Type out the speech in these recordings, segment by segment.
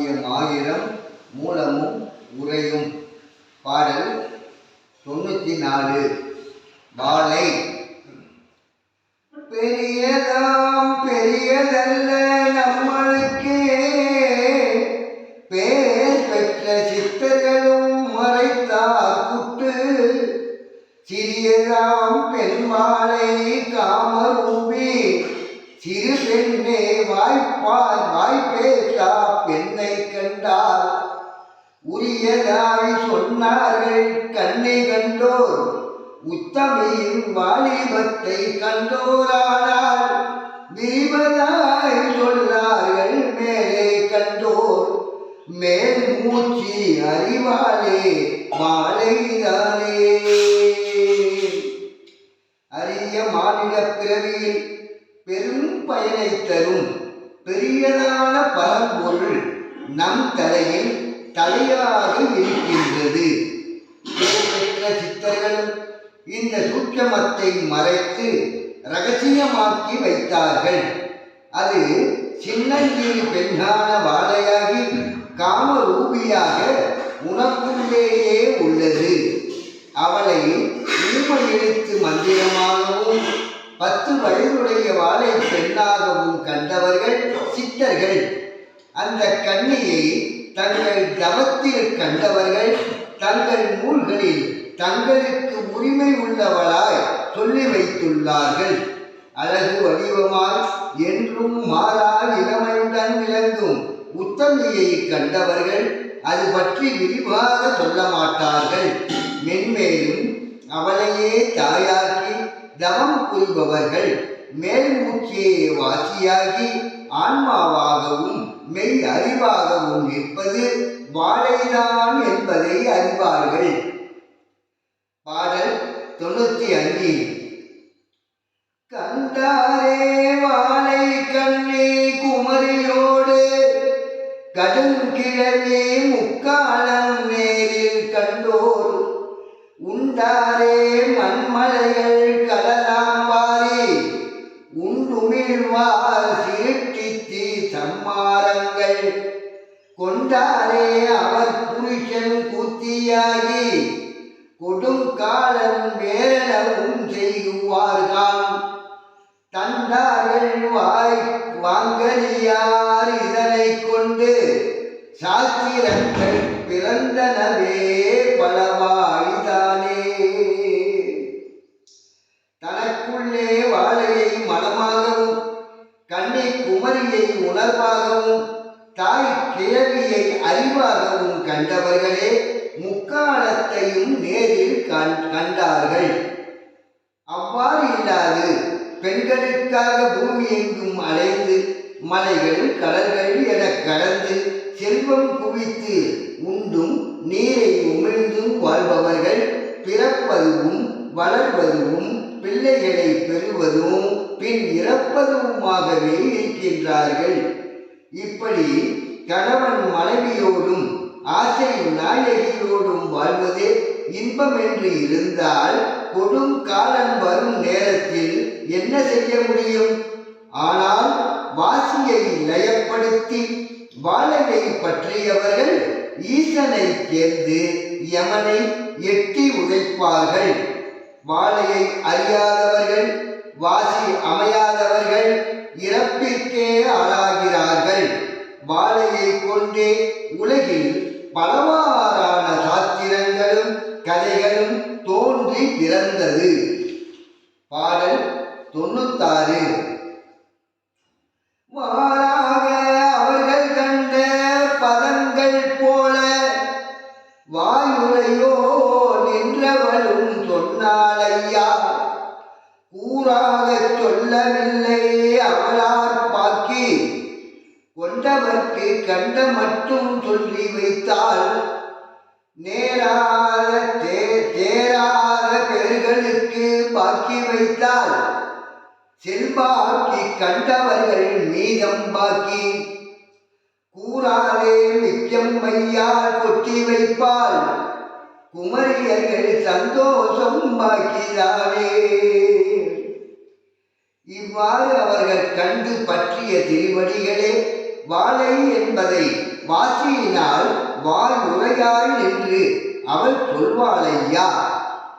காவியம் ஆயிரம் மூலமும் உரையும் பாடல் தொண்ணூற்றி நாலு வாழை பெரியதாம் பெரியதல்ல நம்மளுக்கு. பேர் பெற்ற சித்தர்களும் மறைத்தார் குட்டு. சிறியதாம் பெண்மாளை காமரூபி. சிறு பெண்ணே வாய்ப்பால் வாய்ப்பேத்தார் உரியதாய் சொன்னார்கள் கண்ணை கண்டோர் உத்தமையின் வாலிபத்தை கண்டோரானால் விரிவதாய் சொன்னார்கள் மேலே கண்டோர். மேல் மூச்சு அறிவாலே மாலைதானே அரிய மாநில பிறவியில் பெரும் பயனை தரும் பெரியதான பரம்பொருள் நம் தலையில் தலையாக இருக்கின்றது. சித்தர்கள் இந்த சூட்சமத்தை மறைத்து ரகசியமாக்கி வைத்தார்கள். அது சின்னஞ்சிறு பெண்ணான வாழையாகி காமரூபியாக உனக்குள்ளேயே உள்ளது. அவளை ஊமை எழுத்து மந்திரமாகவும் பத்து வயதுடைய வாழை பெண்ணாகவும் கண்டவர்கள் சித்தர்கள். அந்த கண்ணியை தங்கள் தவத்தில் கண்டவர்கள் தங்கள் நூல்களில் தங்களுக்கு உரிமை உள்ளவளாய் சொல்லி வைத்துள்ளார்கள். அழகு வடிவமாய் என்றும் மாறா இளமையுடன் விளங்கும் உத்தமையை கண்டவர்கள் அது பற்றி விரிவாக சொல்ல மாட்டார்கள். மென்மேலும் அவளையே தாயாக்கி தவம் புரிபவர்கள் மேல் மூச்சியே வாசியாகி ஆன்மாவாகவும் மெய் அறிவாகவும் நிற்பது வாழைதான் என்பதை அறிவார்கள். பாடல் தொண்ணூத்தி அஞ்சு. கண்டாரே வாழை கண்ணி குமரியோடு கடுங்கிழவே கொடுங்காலம் வேலவும் செய்வார்கள் தந்தார்கள் வாய் வாங்கலியார் இதனை கொண்டு சாத்திரங்கள் பிறந்தனர் தாய் கிழவியை அறிவாகவும் கண்டவர்களே முக்காலத்தையும் நேரில் கண்- கண்டார்கள். அவ்வாறு இல்லாது பெண்களுக்காக பூமி எங்கும் அலைந்து மலைகள் கடல்கள் என கடந்து செல்வம் குவித்து உண்டும் நீரை உமிழ்ந்தும் வாழ்பவர்கள் பிறப்பதுவும் வளர்வதும் பிள்ளைகளை பெறுவதும் பின் இறப்பதுமாகவே இருக்கின்றார்கள். இப்படி கணவன் மனைவியோடும் ஆசை நாயகியோடும் வாழ்வதே இன்பம் என்று இருந்தால் கொடும் காலம் வரும் நேரத்தில் என்ன செய்ய முடியும்? ஆனால் வாசியை லயப்படுத்தி வாழையை பற்றியவர்கள் ஈசனை சேர்ந்து யமனை எட்டி உதைப்பார்கள். வாழையை அறியாதவர்கள் வாசி அமையாதவர்கள் இறப்பிற்கே ஆளாகிறார்கள். வாழையை கொண்டே உலகில் பலவாறான சாத்திரங்களும் கதைகளும் தோன்றி பிறந்தது. பாடல் தொண்ணூத்தாறு. கூறாக சொல்லவில்லை. அவளார் பாக்கி கொண்டவர்க்கு கண்ட மட்டும் சொல்லி வைத்தால் நேராத தே- தேராத பெயர்களுக்கு பாக்கி வைத்தால் செல்பாக்கி கண்டவர்கள் மீதம் பாக்கி கூறாதே மிச்சம் மையால் கொட்டி வைப்பால் குமரியர்கள் சந்தோஷம் பாக்கிதானே இவ்வாறு அவர்கள் கண்டு பற்றிய திருவடிகளே வாழை என்பதை வாசியினால் வாய் உரையாய் என்று அவள் சொல்வாளையா?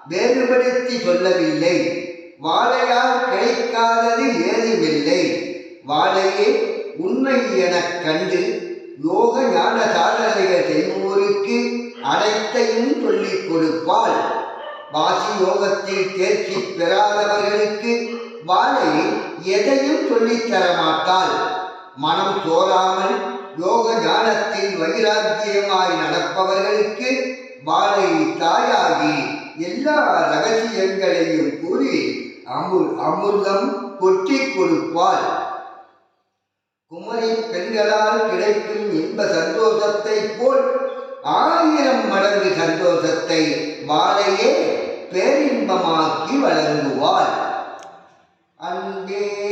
வேறுபடுத்தி சொல்லவில்லை. வாழையால் கிடைக்காதது ஏதுமில்லை. வாழையே உண்மை எனக் கண்டு யோக ஞான சாதனைகள் செய்வோருக்கு அனைத்தையும் சொல்லிக் கொடுப்பாள். வாசி யோகத்தில் தேர்ச்சி பெறாதவர்களுக்கு வாழை எதையும் சொல்லித்தர மாட்டாள் மனம் சோராமல் யோக ஞானத்தில் வைராக்கியமாய் நடப்பவர்களுக்கு வாழை தாயாகி எல்லா ரகசியங்களையும் கூறி அமுர் அமிர்தம் கொட்டிக் கொடுப்பாள். குமரி பெண்களால் கிடைக்கும் இன்ப சந்தோஷத்தை போல் ஆயிரம் மடங்கு சந்தோஷத்தை வாழையே பேரின்பமாக்கி வழங்குவாள். and they